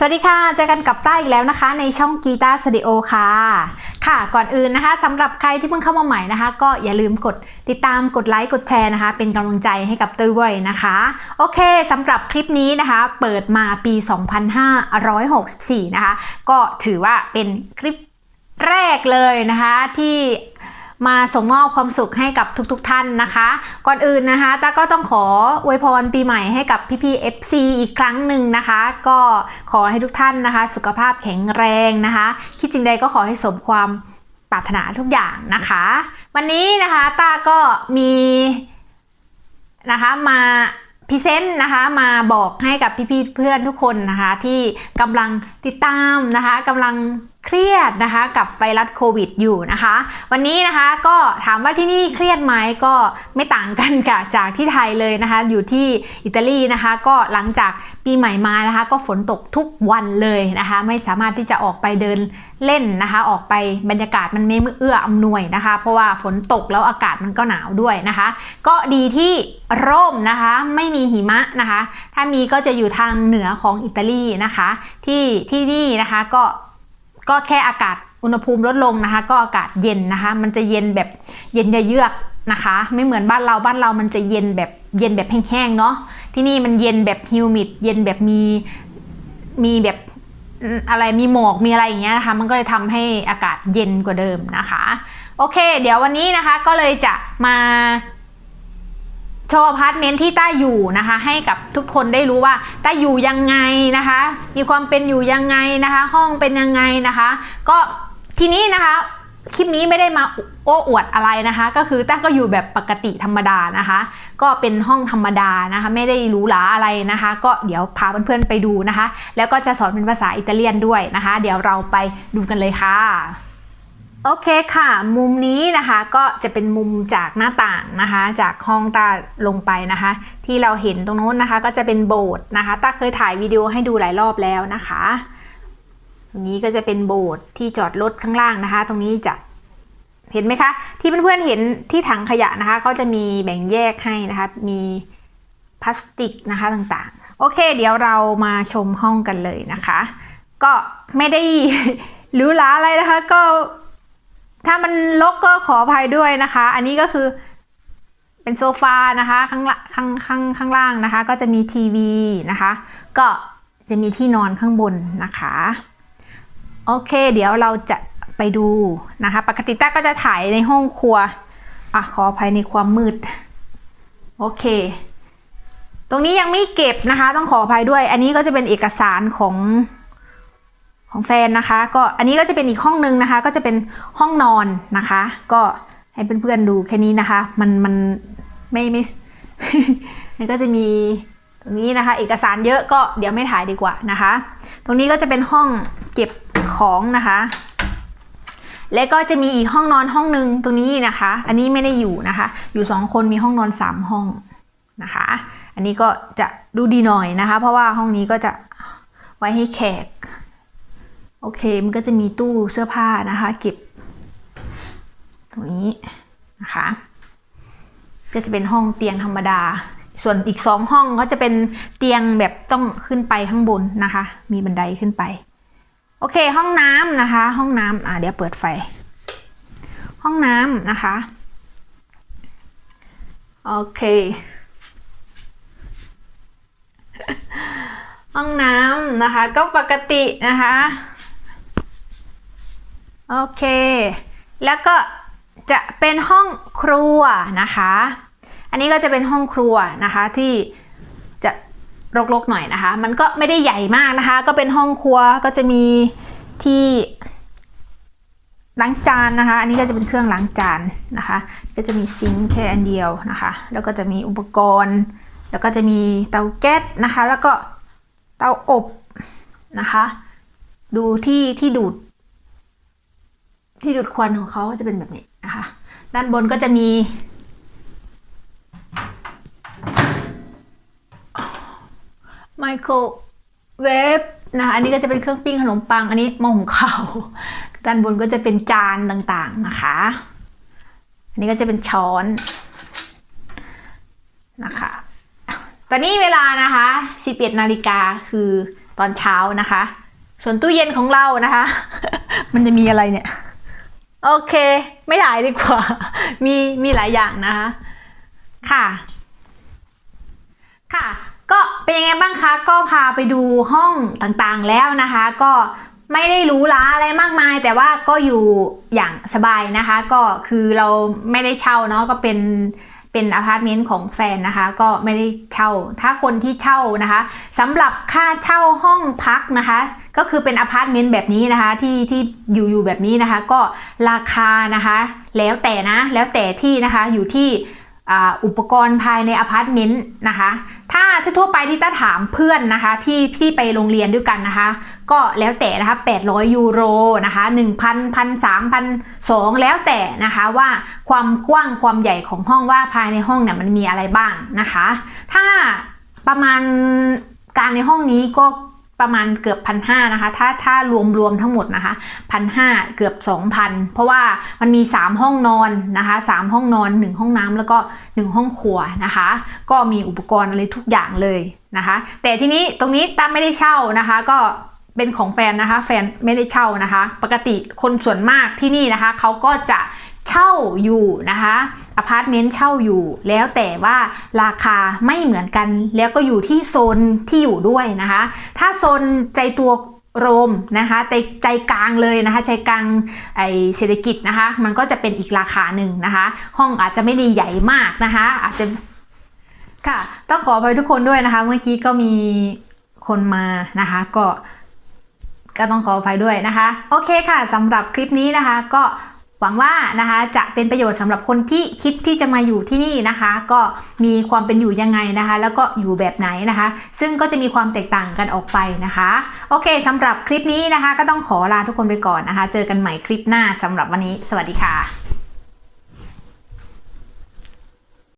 สวัสดีค่ะ เจอกันกับต้าอีกแล้วนะคะ ในช่องกีตาร์สตูดิโอค่ะ ค่ะ ก่อนอื่นนะคะสำหรับใครที่เพิ่งเข้ามาใหม่นะคะ ก็อย่าลืมกดติดตามกดไลค์กดแชร์นะคะ เป็นกำลังใจให้กับตุ้ยด้วยนะคะ โอเคสำหรับคลิปนี้นะคะ เปิดมาปี 2564 นะคะ ก็ถือว่าเป็นคลิปแรกเลยนะคะที่ มาส่งมอบความสุขให้กับทุกๆทท่านนะคะ ก่อนอื่นนะคะตาก็ต้องขออวยพรปีใหม่ให้กับพี่ๆ FC อีกครั้งหนึ่งนะคะ ก็ขอให้ทุกท่านนะคะ สุขภาพแข็งแรงนะคะ คิดจริงใดก็ขอให้สมความปรารถนาทุกอย่างนะคะ วันนี้นะคะตาก็มีนะคะมาพรีเซนต์นะคะมาบอกให้กับพี่ๆเพื่อนทุกคนนะคะที่กำลังติดตามนะคะกำลัง เครียดนะคะกับไวรัสโควิดอยู่นะคะ วันนี้นะคะก็ถามว่าที่นี่เครียดไหมก็ไม่ต่างกันกับจากที่ไทยเลยนะคะ อยู่ที่อิตาลีนะคะ ก็หลังจากปีใหม่มานะคะ ก็ฝนตกทุกวันเลยนะคะ ไม่สามารถที่จะออกไปเดินเล่นนะคะ ออกไปบรรยากาศมันไม่เอื้ออำนวยนะคะ เพราะว่าฝนตกแล้วอากาศมันก็หนาวด้วยนะคะ ก็ดีที่ร่มนะคะไม่มีหิมะนะคะ ถ้ามีก็จะอยู่ทางเหนือของอิตาลีนะคะ ที่ที่นี่นะคะก็ ก็แค่อากาศอุณหภูมิลดลงนะคะ ก็อากาศเย็นนะคะ มันจะเย็นแบบเย็นเยือกนะคะ ไม่เหมือนบ้านเราบ้านเรามันจะเย็นแบบเย็นแบบแห้งๆเนาะที่นี่มันเย็นแบบฮิวมิดเย็นแบบมีมีแบบอะไรมีหมอกมีอะไรอย่างเงี้ยนะคะ มันก็เลยทำให้อากาศเย็นกว่าเดิมนะคะ โอเค เดี๋ยววันนี้นะคะก็เลยจะมา โชว์อพาร์ตเมนต์ที่ต้าอยู่นะคะ ให้กับทุกคนได้รู้ว่าต้าอยู่ยังไงนะคะ มีความเป็นอยู่ยังไงนะคะ ห้องเป็นยังไงนะคะ ก็ทีนี้นะคะคลิปนี้ไม่ได้มาโอ้อวดอะไรนะคะ ก็คือต้าก็อยู่แบบปกติธรรมดานะคะ ก็เป็นห้องธรรมดานะคะ ไม่ได้หรูหราอะไรนะคะ ก็เดี๋ยวพาเพื่อนๆไปดูนะคะ แล้วก็จะสอนเป็นภาษาอิตาเลียนด้วยนะคะ เดี๋ยวเราไปดูกันเลยค่ะ โอเคค่ะ มุมนี้นะคะก็จะเป็นมุมจากหน้าต่างนะคะ จากห้องตาลงไปนะคะ ที่เราเห็นตรงโน้นนะคะ ก็จะเป็นโบสถ์นะคะตาเคยถ่ายวิดีโอให้ดูหลายรอบแล้วนะคะตรงนี้ก็จะเป็นโบสถ์ที่จอดรถข้างล่างนะคะ ตรงนี้จะเห็นไหมคะ ที่เพื่อนๆเห็นที่ถังขยะนะคะเขาจะมีแบ่งแยกให้นะคะ มีพลาสติกนะคะต่างๆ โอเค เดี๋ยวเรามาชมห้องกันเลยนะคะ ก็ไม่ได้หรูหราอะไรนะคะก็ ถ้ามันลกก็ขออภัยด้วยนะคะ อันนี้ก็คือเป็นโซฟานะคะข้างละข้างข้างข้างล่างนะคะ ก็จะมีทีวีนะคะ ก็จะมีที่นอนข้างบนนะคะ โอเค เดี๋ยวเราจะไปดูนะคะ ปกติต้าก็จะถ่ายในห้องครัวอะขออภัยในความมืด โอเค ตรงนี้ยังไม่เก็บนะคะ ต้องขออภัยด้วย อันนี้ก็จะเป็นเอกสารของ ของแฟนนะคะ ก็อันนี้ก็จะเป็นอีกห้องนึงนะคะ ก็จะเป็นห้องนอนนะคะ ก็ให้เพื่อนๆดูแค่นี้นะคะ มันมันไม่ไม่มันก็จะมีตรงนี้นะคะ เอกสารเยอะก็เดี๋ยวไม่ถ่ายดีกว่านะคะ ตรงนี้ก็จะเป็นห้องเก็บของนะคะ และก็จะมีอีกห้องนอนห้องหนึ่งตรงนี้นะคะ อันนี้ไม่ได้อยู่นะคะ อยู่สองคนมีห้องนอนสามห้องนะคะ อันนี้ก็จะดูดีหน่อยนะคะ เพราะว่าห้องนี้ก็จะไว้ให้แขก โอเค มันก็จะมีตู้เสื้อผ้านะคะ เก็บ ตรงนี้นะคะ ก็จะเป็นห้องเตียงธรรมดา ส่วนอีกสองห้องก็จะเป็นเตียงแบบต้องขึ้นไปข้างบนนะคะ มีบันไดขึ้นไป โอเค ห้องน้ำนะคะ ห้องน้ำอะเดี๋ยวเปิดไฟ ห้องน้ำนะคะ โอเค ห้องน้ำนะคะ ก็ปกตินะคะ โอเค แล้วก็จะเป็นห้องครัวนะคะ อันนี้ก็จะเป็นห้องครัวนะคะที่จะรกๆหน่อยนะคะ มันก็ไม่ได้ใหญ่มากนะคะ ก็เป็นห้องครัวก็จะมีที่ล้างจานนะคะ อันนี้ก็จะเป็นเครื่องล้างจานนะคะ ก็จะมีซิงค์แค่อันเดียวนะคะ แล้วก็จะมีอุปกรณ์ แล้วก็จะมีเตาแก๊สนะคะ แล้วก็เตาอบนะคะ ดูที่ที่ดูด ที่ดูดควันของเขาก็จะเป็นแบบนี้นะคะด้านบนก็จะมีไมโครเวฟนะคะอันนี้ก็จะเป็นเครื่องปิ้งขนมปัง อันนี้หม้อหุงข้าวด้านบนก็จะเป็นจานต่างๆนะคะ อันนี้ก็จะเป็นช้อนนะคะ ตอนนี้เวลานะคะ 11 นาฬิกาคือตอนเช้านะคะ ส่วนตู้เย็นของเรานะคะ มันจะมีอะไรเนี่ย โอเค ไม่ถ่ายดีกว่า มีมีหลายอย่างนะคะ ค่ะ ค่ะ ก็เป็นยังไงบ้างคะ ก็พาไปดูห้องต่างๆแล้วนะคะ ก็ไม่ได้หรูหราอะไรมากมาย แต่ว่าก็อยู่อย่างสบายนะคะ ก็คือเราไม่ได้เช่าเนาะก็เป็น เป็นอพาร์ตเมนต์ของแฟนนะคะ ก็ไม่ได้เช่า ถ้าคนที่เช่านะคะสำหรับค่าเช่าห้องพักนะคะ ก็คือเป็นอพาร์ตเมนต์แบบนี้นะคะที่ที่อยู่อยู่แบบนี้นะคะ ก็ราคานะคะ แล้วแต่นะแล้วแต่ที่นะคะอยู่ที่ อุปกรณ์ภายในอพาร์ตเมนต์นะคะ ถ้าทั่วไปที่ต้าถามเพื่อนนะคะที่ที่ไปโรงเรียนด้วยกันนะคะ ก็แล้วแต่นะคะ 800 ยูโรนะคะ1,000 1,300 1,200 แล้วแต่นะคะว่าความกว้างความใหญ่ของห้องว่าภายในห้องเนี่ยมันมีอะไรบ้างนะคะ ถ้าประมาณการในห้องนี้ก็ ประมาณเกือบพันห้านะคะ ถ้าถ้ารวมรวมทั้งหมดนะคะพันห้าเกือบ 2,000 เพราะว่ามันมี 3 ห้องนอนนะคะ 3 ห้องนอน 1 ห้องน้ำแล้วก็ 1 ห้องครัวนะคะ ก็มีอุปกรณ์อะไรทุกอย่างเลยนะคะ แต่ทีนี้ตรงนี้ตั้มไม่ได้เช่านะคะ ก็เป็นของแฟนนะคะ แฟนไม่ได้เช่านะคะ ปกติคนส่วนมากที่นี่นะคะเขาก็จะ เช่าอยู่นะคะอพาร์ตเมนต์เช่าอยู่ แล้วแต่ว่าราคาไม่เหมือนกัน แล้วก็อยู่ที่โซนที่อยู่ด้วยนะคะ ถ้าโซนใจตัวโรมนะคะใจใจกลางเลยนะคะใจกลางไอเศรษฐกิจนะคะ มันก็จะเป็นอีกราคาหนึ่งนะคะ ห้องอาจจะไม่ได้ใหญ่มากนะคะ อาจจะค่ะต้องขอไปทุกคนด้วยนะคะ เมื่อกี้ก็มีคนมานะคะ ก็ก็ต้องขออภัยด้วยนะคะ โอเคค่ะสำหรับคลิปนี้นะคะก็ หวังว่านะคะจะเป็นประโยชน์สำหรับคนที่คิดที่จะมาอยู่ที่นี่นะคะ ก็มีความเป็นอยู่ยังไงนะคะ แล้วก็อยู่แบบไหนนะคะ ซึ่งก็จะมีความแตกต่างกันออกไปนะคะ โอเคสำหรับคลิปนี้นะคะ ก็ต้องขอลาทุกคนไปก่อนนะคะ เจอกันใหม่คลิปหน้าสำหรับวันนี้ สวัสดีค่ะ